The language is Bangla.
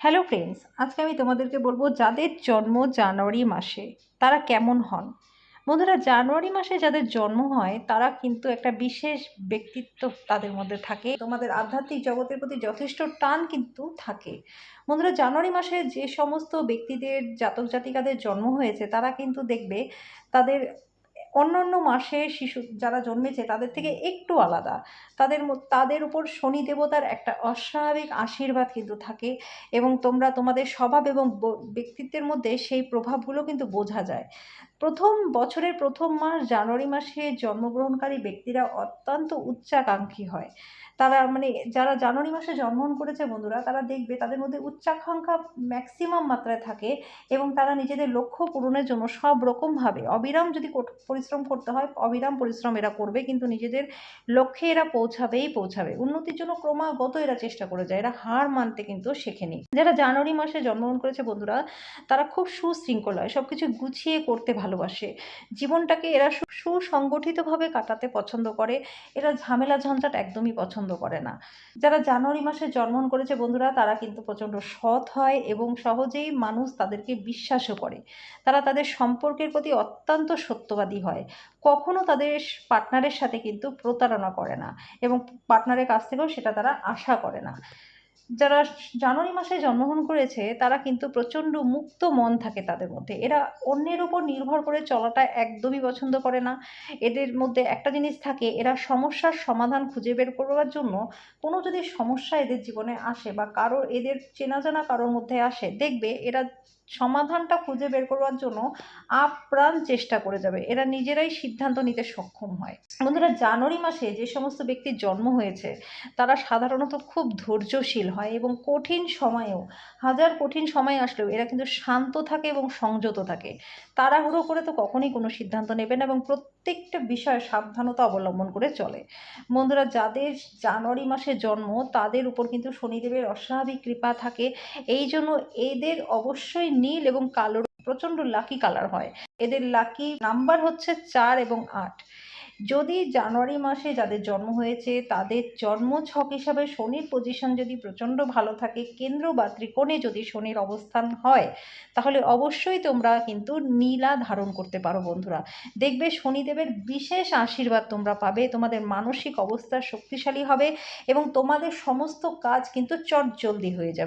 হ্যালো ফ্রেন্ডস আজকে আমি তোমাদেরকে বলব যাদের জন্ম জানুয়ারি মাসে, তারা কেমন হন? বন্ধুরা, জানুয়ারি মাসে যাদের জন্ম হয়, তারা কিন্তু একটা বিশেষ ব্যক্তিত্ব তাদের মধ্যে থাকে। তোমাদের আধ্যাত্মিক জগতের প্রতি যথেষ্ট টান কিন্তু থাকে। বন্ধুরা, জানুয়ারি মাসে যে সমস্ত ব্যক্তিদের জাতক জাতিকাদের জন্ম হয়েছে, তারা কিন্তু দেখবে তাদের অন্যান্য মাসে শিশু যারা জন্মেছে তাদের থেকে একটু আলাদা। তাদের তাদের উপর শনি দেবতার একটা অস্বাভাবিক আশীর্বাদ কিন্তু থাকে এবং তোমরা তোমাদের স্বভাব এবং ব্যক্তিত্বের মধ্যে সেই প্রভাবগুলো কিন্তু বোঝা যায়। প্রথম বছরের প্রথম মাস জানুয়ারি মাসে জন্মগ্রহণকারী ব্যক্তিরা অত্যন্ত উচ্চাকাঙ্ক্ষী হয়। তারা মানে যারা জানুয়ারি মাসে জন্মগ্রহণ করেছে বন্ধুরা, তারা দেখবে তাদের মধ্যে উচ্চাকাঙ্ক্ষা ম্যাক্সিমাম মাত্রায় থাকে এবং তারা নিজেদের লক্ষ্য পূরণের জন্য সব রকমভাবে অবিরাম যদি পরিশ্রম করতে হয়, অবিরাম পরিশ্রম এরা করবে কিন্তু নিজেদের লক্ষ্যে এরা পৌঁছাবেই পৌঁছাবে। উন্নতির জন্য ক্রমাগত এরা চেষ্টা করে যায়, এরা হার মানতে কিন্তু শেখেনি যারা জানুয়ারি মাসে জন্মগ্রহণ করেছে বন্ধুরা, তারা খুব সুশৃঙ্খল হয় সব কিছু গুছিয়ে করতে ভালোবাসে। জীবনটাকে এরা সুসংগঠিতভাবে কাটাতে পছন্দ করে, এরা ঝামেলা ঝঞ্ঝাট একদমই পছন্দ করে না। যারা জানুয়ারি মাসে জন্মন করেছে বন্ধুরা, তারা কিন্তু প্রচণ্ড সৎ হয় এবং সহজেই মানুষ তাদেরকে বিশ্বাসও করে। তারা তাদের সম্পর্কের প্রতি অত্যন্ত সত্যবাদী হয়। কখনো তাদের পার্টনারের সাথে কিন্তু প্রতারণা করে না এবং পার্টনারের কাছ থেকেও সেটা তারা আশা করে না। যারা জানুয়ারি মাসে জন্মগ্রহণ করেছে, তারা কিন্তু প্রচণ্ড মুক্ত মন থাকে তাদের মধ্যে। এরা অন্যের উপর নির্ভর করে চলাটা একদমই পছন্দ করে না। এদের মধ্যে একটা জিনিস থাকে, এরা সমস্যার সমাধান খুঁজে বের করবার জন্য কোনো যদি সমস্যা এদের জীবনে আসে বা কারও, এদের চেনা জানা কারোর মধ্যে আসে, দেখবে এরা সমাধানটা খুঁজে বের করবার জন্য আপ্রাণ চেষ্টা করে যাবে। এরা নিজেরাই সিদ্ধান্ত নিতে সক্ষম হয়। বন্ধুরা, জানুয়ারি মাসে যে সমস্ত ব্যক্তির জন্ম হয়েছে, তারা সাধারণত খুব ধৈর্যশীল হয় এবং কঠিন সময়েও, হাজার কঠিন সময় আসলেও এরা কিন্তু শান্ত থাকে এবং সংযত থাকে। তাড়াহুড়ো করে তো কখনোই কোনো সিদ্ধান্ত নেবে না এবং প্রত্যেকটা বিষয়ে সাবধানতা অবলম্বন করে চলে। বন্ধুরা, যাদের জানুয়ারি মাসে জন্ম, তাদের উপর কিন্তু শনিদেবের অস্বাভাবিক কৃপা থাকে। এই জন্য এদের অবশ্যই নীল এবং কালোর প্রচণ্ড লাকি কালার হয়। এদের লাকি নাম্বার হচ্ছে চার এবং আট। যদি জানুয়ারি মাসে যাদের জন্ম হয়েছে, তাদের জন্ম ছক হিসাবে শনির পজিশন যদি প্রচণ্ড ভালো থাকে, কেন্দ্র বা ত্রিকোণে যদি শনির অবস্থান হয়, তাহলে অবশ্যই তোমরা কিন্তু নীলা ধারণ করতে পারো বন্ধুরা। দেখবে শনিদেবের বিশেষ আশীর্বাদ তোমরা পাবে, তোমাদের মানসিক অবস্থা শক্তিশালী হবে এবং তোমাদের সমস্ত কাজ কিন্তু চটজলদি হয়ে যাবে।